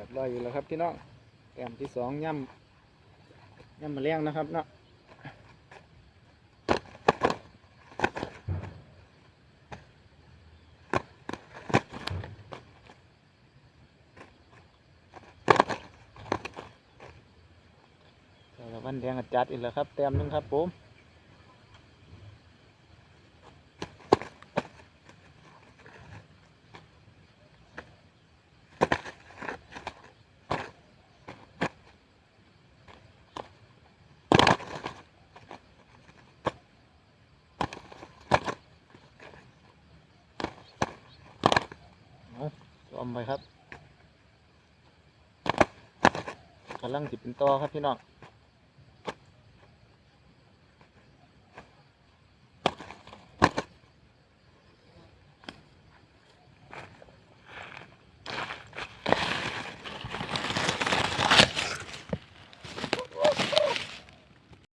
เรียบร้อยอยู่แล้วครับพี่น้องแต้มที่สองย่ำย่ำมาเลี้ยงนะครับเนาะแต่ละวันแดงจัดอีกแล้วครับ แต้มนึงครับผม เอาจอมไปครับกำลังจิเป็นต่อครับพี่น้อง